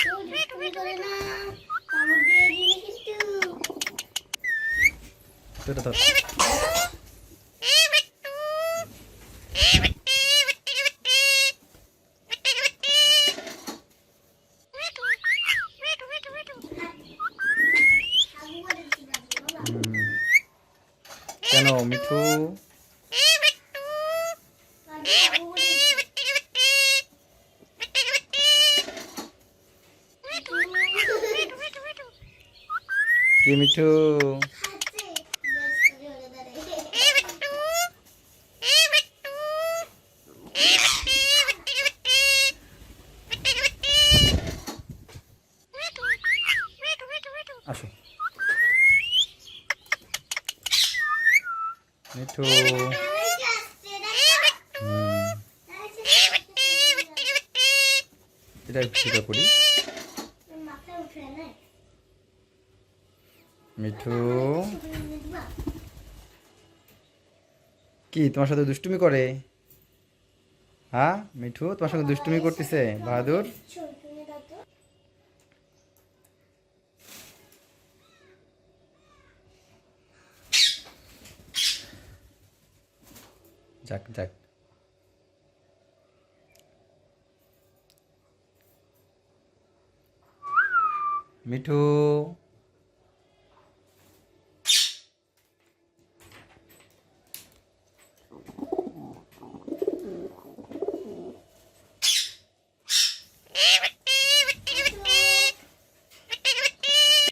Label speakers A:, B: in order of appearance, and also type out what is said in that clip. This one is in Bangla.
A: দুষ্টুমি করে না কামড় দিয়ে দিবি কিন্তু
B: এটা ধর
A: আবু করে দিবি বাবা
B: হুম। কেন মিঠু কি মিঠু? আসো। মিঠু। এটা করি। মিঠু। কি, তোমার সাথে দুষ্টুমি করে? হ্যাঁ মিঠু, তোমার সঙ্গে দুষ্টুমি করতেছে, বাহাদুর? যাক যাক। মিঠু।